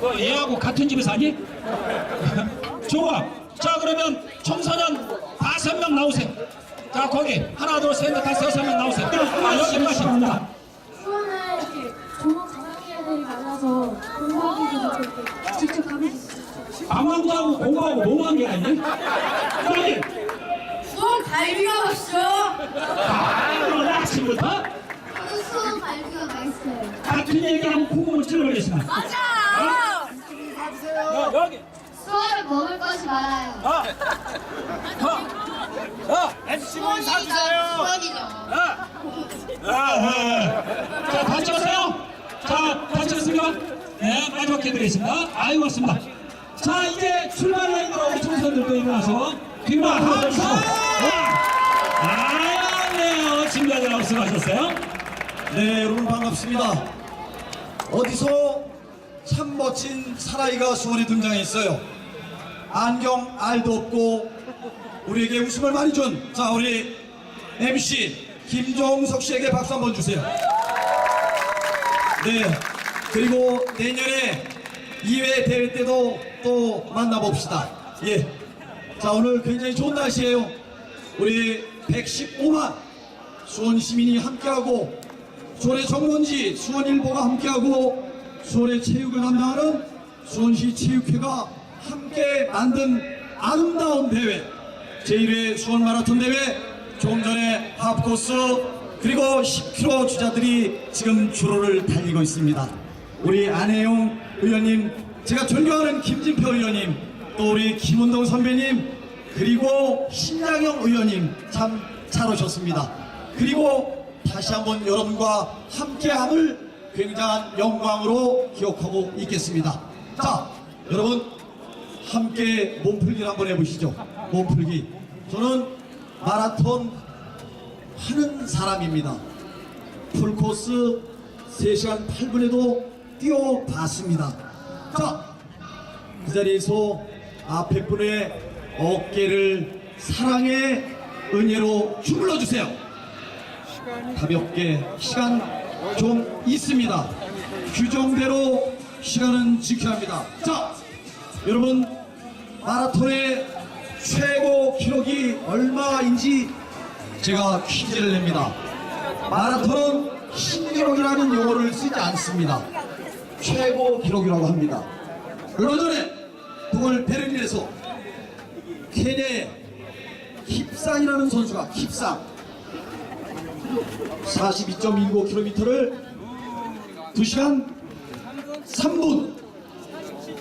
그 얘하고 같은 집에 사니? 좋아. 자 그러면 청소년 다섯 명 나오세요. 자 거기 하나 둘 셋 넷 다섯 여섯 명 나오세요. 아 여기까지. 수원에 이렇게 종목 장학회들이 많아서 공부하기도 좋고 직접 가보고 있어요. 방황도 하고 공부하고 너무한 게 아니니? 여기. 수원 갈비가 맛있어. 아, 아침부터 수원 갈비가 맛있어요. 같은 얘기하고 궁금을 찔러내시나? 맞아. 여기. 수원은 먹을 것이 많아요. MC분이 사주세요. 수원이죠. 자, 다 찍었어요? 자, 다 찍었습니까? 네, 마지막 해드리겠습니다. 아유, 고맙습니다. 자, 이제 출발 라인으로 우리 청소년들도 일어나서 귀마 함성! 아유, 네요. 준비하느라고 수고하셨어요. 네, 여러분 반갑습니다. 어디서 참 멋진 사나이가 수원에 등장했어요. 안경 알도 없고 우리에게 웃음을 많이 준 자 우리 MC 김종석 씨에게 박수 한번 주세요. 네, 그리고 내년에 2회 대회 때도 또 만나봅시다. 예. 자 오늘 굉장히 좋은 날씨예요. 우리 115만 수원 시민이 함께하고 수원의 정론지 수원일보가 함께하고 수원의 체육을 담당하는 수원시 체육회가 함께 만든 아름다운 대회 제1회 수원 마라톤 대회 조금 전에 하프코스 그리고 10km 주자들이 지금 주로를 달리고 있습니다. 우리 안혜용 의원님 제가 존경하는 김진표 의원님 또 우리 김은동 선배님 그리고 신장영 의원님 참 잘 오셨습니다. 그리고 다시 한번 여러분과 함께함을 굉장한 영광으로 기억하고 있겠습니다. 자, 여러분 함께 몸풀기를 한번 해보시죠. 몸풀기. 저는 마라톤 하는 사람입니다. 풀코스 3시간 8분에도 뛰어봤습니다. 자, 그 자리에서 앞에 분의 어깨를 사랑의 은혜로 주물러 주세요. 가볍게 시간 좀 있습니다. 규정대로 시간은 지켜야 합니다. 자, 여러분 마라톤의 최고 기록이 얼마인지 제가 퀴즈를 냅니다. 마라톤은 신기록이라는 용어를 쓰지 않습니다. 최고 기록이라고 합니다. 얼마 전에 동을 베를린에서 케냐의 킵상이라는 선수가 킵상 42.19km를 2시간 3분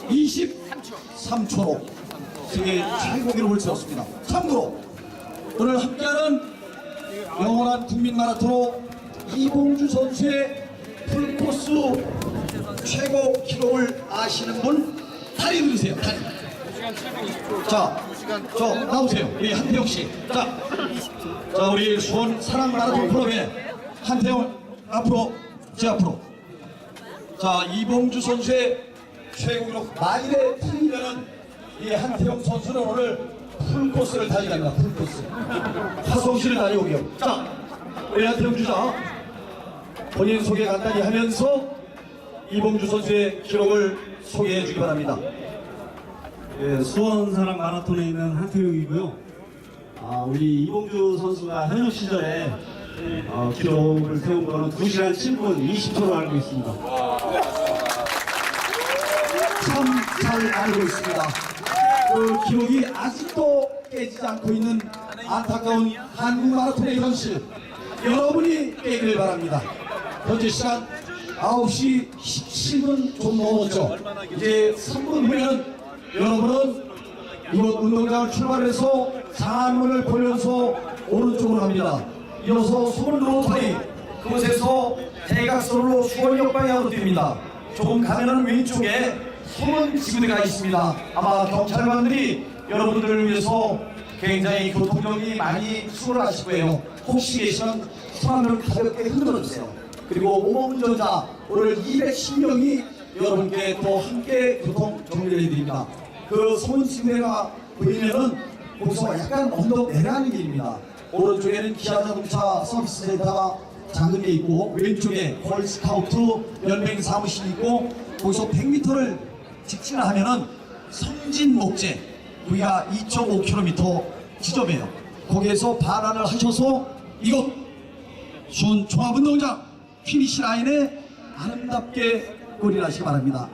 23초로 세계 최고 기록을 세웠습니다. 참고로 오늘 함께하는 영원한 국민 마라톤 이봉주 선수의 풀코스 최고 기록을 아시는 분 다리 들으세요. 다리. 자, 저 나오세요. 우리 한태영 씨. 자, 자 우리 수원 사랑 마라톤 클럽의 한태영 앞으로 제 앞으로. 자 이봉주 선수의 최고 기록 마일에 틀리면은 이 한태영 선수는 오늘 풀 코스를 달려갑니다. 풀 코스. 화성시를 다녀오게요. 자, 우리 한태영 주자 본인 소개 간단히 하면서 이봉주 선수의 기록을 소개해 주기 바랍니다. 예, 수원 사랑 마라톤에 있는 한태웅이고요. 아, 우리 이봉주 선수가 현역 시절에 어, 기록을 세운 거는 2시간 7분 20초로 알고 있습니다. 참 잘 알고 있습니다. 그 기록이 아직도 깨지지 않고 있는 안타까운 한국 마라톤의 현실 여러분이 깨기를 바랍니다. 현재 시간 9시 17분 좀 넘었죠. 이제 3분 후면 여러분은 이곳 운동장을 출발해서 장안문을 보면서 오른쪽으로 갑니다. 이어서 소문 로터리 그곳에서 대각선으로 수원역 방향으로 뜁니다. 조금 가면은 왼쪽에 소문 지구대가 있습니다. 아마 경찰관들이 여러분들을 위해서 굉장히 교통정리 많이 수월하실 거예요. 혹시 계시면 손 한번 가볍게 흔들어 주세요. 그리고 오모운전자 오늘 210명이 여러분께 또 함께 교통 정리를 해드립니다. 그 지구대가 보이면은 거기서 약간 언덕 내려가는 길입니다. 오른쪽에는 기아자동차 서비스 센터가 작은 게 있고 왼쪽에 콜스카우트 연맹 사무실이 있고 거기서 100m를 직진하면은 성진 목재 여기가 2.5km 지점이에요. 거기에서 반환을 하셔서 이곳 수원 종합운동장 피니시 라인에 아름답게 골인하시기 바랍니다.